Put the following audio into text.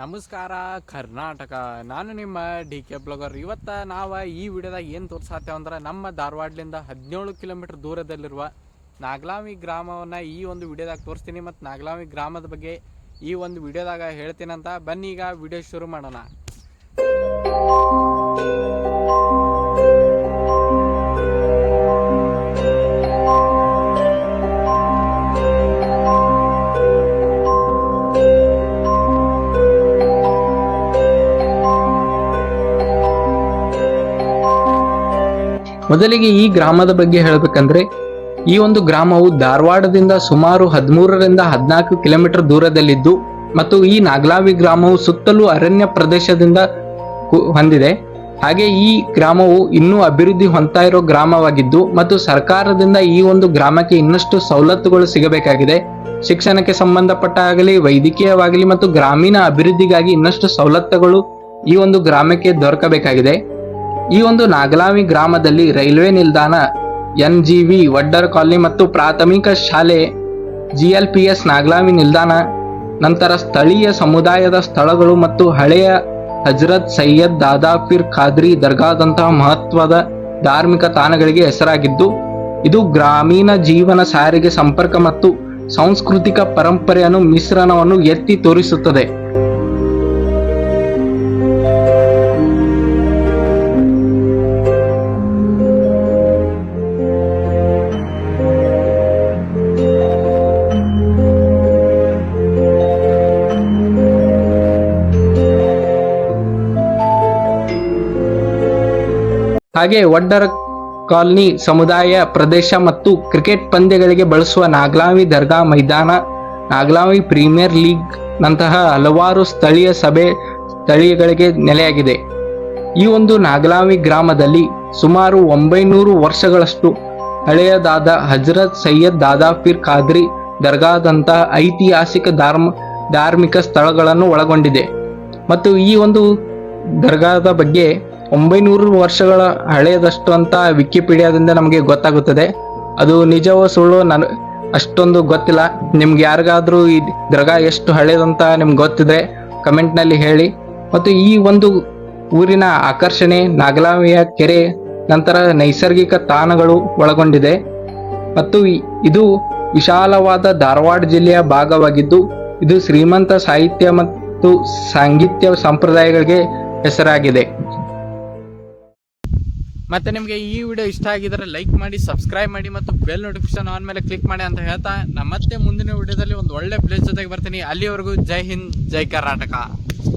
ನಮಸ್ಕಾರ, ಕರ್ನಾಟಕ. ನಾನು ನಿಮ್ಮ ಡಿ ಕೆ ಬ್ಲಾಗರ್. ಇವತ್ತು ನಾವು ಈ ವಿಡಿಯೋದಾಗ ಏನು ತೋರಿಸತ್ತೇವೆ ಅಂದ್ರೆ ನಮ್ಮ ಧಾರವಾಡಲಿಂದ ಹದಿನೇಳು ಕಿಲೋಮೀಟರ್ ದೂರದಲ್ಲಿರುವ ನಾಗಲಾವಿ ಗ್ರಾಮವನ್ನು ಈ ಒಂದು ವಿಡಿಯೋದಾಗ ತೋರಿಸ್ತೀನಿ ಮತ್ತು ನಾಗಲಾವಿ ಗ್ರಾಮದ ಬಗ್ಗೆ ಈ ಒಂದು ವಿಡಿಯೋದಾಗ ಹೇಳ್ತೀನಂತ ಬನ್ನಿ ಈಗ ವಿಡಿಯೋ ಶುರು ಮಾಡೋಣ. ಮೊದಲಿಗೆ ಈ ಗ್ರಾಮದ ಬಗ್ಗೆ ಹೇಳಬೇಕಂದ್ರೆ, ಈ ಒಂದು ಗ್ರಾಮವು ಧಾರವಾಡದಿಂದ ಸುಮಾರು ಹದಿಮೂರರಿಂದ ಹದಿನಾಲ್ಕು ಕಿಲೋಮೀಟರ್ ದೂರದಲ್ಲಿದ್ದು, ಮತ್ತು ಈ ನಾಗ್ಲಾವಿ ಗ್ರಾಮವು ಸುತ್ತಲೂ ಅರಣ್ಯ ಪ್ರದೇಶದಿಂದ ಹೊಂದಿದೆ. ಹಾಗೆ ಈ ಗ್ರಾಮವು ಇನ್ನೂ ಅಭಿವೃದ್ಧಿ ಹೊಂದ್ತಾ ಇರೋ ಗ್ರಾಮವಾಗಿದ್ದು, ಮತ್ತು ಸರ್ಕಾರದಿಂದ ಈ ಒಂದು ಗ್ರಾಮಕ್ಕೆ ಇನ್ನಷ್ಟು ಸವಲತ್ತುಗಳು ಸಿಗಬೇಕಾಗಿದೆ. ಶಿಕ್ಷಣಕ್ಕೆ ಸಂಬಂಧಪಟ್ಟ ಆಗಲಿ ವೈದ್ಯಕೀಯವಾಗಲಿ, ಮತ್ತು ಗ್ರಾಮೀಣ ಅಭಿವೃದ್ಧಿಗಾಗಿ ಇನ್ನಷ್ಟು ಸವಲತ್ತುಗಳು ಈ ಒಂದು ಗ್ರಾಮಕ್ಕೆ ದೊರಕಬೇಕಾಗಿದೆ. ಈ ಒಂದು ನಾಗಲಾವಿ ಗ್ರಾಮದಲ್ಲಿ ರೈಲ್ವೆ ನಿಲ್ದಾಣ N G V Vaddar colony ಮತ್ತು ಪ್ರಾಥಮಿಕ ಶಾಲೆ, G L P S Nagalavi ನಿಲ್ದಾಣ, ನಂತರ ಸ್ಥಳೀಯ ಸಮುದಾಯದ ಸ್ಥಳಗಳು ಮತ್ತು ಹಳೆಯ ಹಜರತ್ ಸೈಯದ್ ದಾದಾ ಫಿರ್ ಖಾದ್ರಿ ದರ್ಗಾದಂತಹ ಮಹತ್ವದ ಧಾರ್ಮಿಕ ತಾಣಗಳಿಗೆ ಹೆಸರಾಗಿದ್ದು, ಇದು ಗ್ರಾಮೀಣ ಜೀವನ ಸಾರಿಗೆ ಸಂಪರ್ಕ ಮತ್ತು ಸಾಂಸ್ಕೃತಿಕ ಪರಂಪರೆಯನ್ನು ಮಿಶ್ರಣವನ್ನು ಎತ್ತಿ ತೋರಿಸುತ್ತದೆ. ಹಾಗೆ ವಡ್ಡರ ಕಾಲನಿ ಸಮುದಾಯ, ಪ್ರದೇಶ ಮತ್ತು ಕ್ರಿಕೆಟ್ ಪಂದ್ಯಗಳಿಗೆ ಬಳಸುವ ನಾಗಲಾವಿ ದರ್ಗಾ ಮೈದಾನ, ನಾಗಲಾವಿ ಪ್ರೀಮಿಯರ್ ಲೀಗ್ ನಂತಹ ಹಲವಾರು ಸ್ಥಳೀಯ ಸಭೆ ಸ್ಥಳೀಯಗಳಿಗೆ ನೆಲೆಯಾಗಿದೆ. ಈ ಒಂದು ನಾಗಲಾವಿ ಗ್ರಾಮದಲ್ಲಿ ಸುಮಾರು ಒಂಬೈನೂರು ವರ್ಷಗಳಷ್ಟು ಹಳೆಯದಾದ ಹಜರತ್ ಸೈಯದ್ ದಾದಾ ಫಿರ್ ಖಾದ್ರಿ ದರ್ಗಾದಂತಹ ಐತಿಹಾಸಿಕ ಧಾರ್ಮ, ಧಾರ್ಮಿಕ ಸ್ಥಳಗಳನ್ನು ಒಳಗೊಂಡಿದೆ. ಮತ್ತು ಈ ಒಂದು ದರ್ಗಾದ ಬಗ್ಗೆ ಒಂಬೈನೂರು ವರ್ಷಗಳ ಹಳೆಯದಷ್ಟು ಅಂತ ವಿಕಿಪೀಡಿಯಾದಿಂದ ನಮಗೆ ಗೊತ್ತಾಗುತ್ತದೆ. ಅದು ನಿಜವೋ ಸುಳ್ಳು ನನ್, ಅಷ್ಟೊಂದು ಗೊತ್ತಿಲ್ಲ. ನಿಮ್ಗೆ ಯಾರಿಗಾದ್ರೂ ಈ ದ್ರಗ ಎಷ್ಟು ಹಳೆಯದಂತ ನಿಮ್ಗೆ ಗೊತ್ತಿದ್ರೆ ಕಮೆಂಟ್ನಲ್ಲಿ ಹೇಳಿ. ಮತ್ತು ಈ ಒಂದು ಊರಿನ ಆಕರ್ಷಣೆ ನಾಗಲಾವಿಯ ಕೆರೆ, ನಂತರ ನೈಸರ್ಗಿಕ ತಾಣಗಳು ಒಳಗೊಂಡಿದೆ. ಮತ್ತು ಇದು ವಿಶಾಲವಾದ ಧಾರವಾಡ ಜಿಲ್ಲೆಯ ಭಾಗವಾಗಿದ್ದು, ಇದು ಶ್ರೀಮಂತ ಸಾಹಿತ್ಯ ಮತ್ತು ಸಾಂಗೀತ್ಯ ಸಂಪ್ರದಾಯಗಳಿಗೆ ಹೆಸರಾಗಿದೆ. ಮತ್ತೆ ನಿಮಗೆ ಈ ವಿಡಿಯೋ ಇಷ್ಟ ಆಗಿದ್ರೆ ಲೈಕ್ ಮಾಡಿ ಸಬ್ಸ್ಕ್ರೈಬ್ ಮಾಡಿ ಮತ್ತು ಬೆಲ್ ನೋಟಿಫಿಕೇಶನ್ ಆನ್ ಮೇಲೆ ಕ್ಲಿಕ್ ಮಾಡಿ ಅಂತ ಹೇಳ್ತಾ ನಮ್ಮ ಮತ್ತೆ ಮುಂದಿನ ವಿಡಿಯೋದಲ್ಲಿ ಒಂದು ಒಳ್ಳೆ ಪ್ಲೇಸ್ ಜೊತೆಗೆ ಬರ್ತೀನಿ. ಅಲ್ಲಿವರೆಗೂ ಜೈ ಹಿಂದ್, ಜೈ ಕರ್ನಾಟಕ.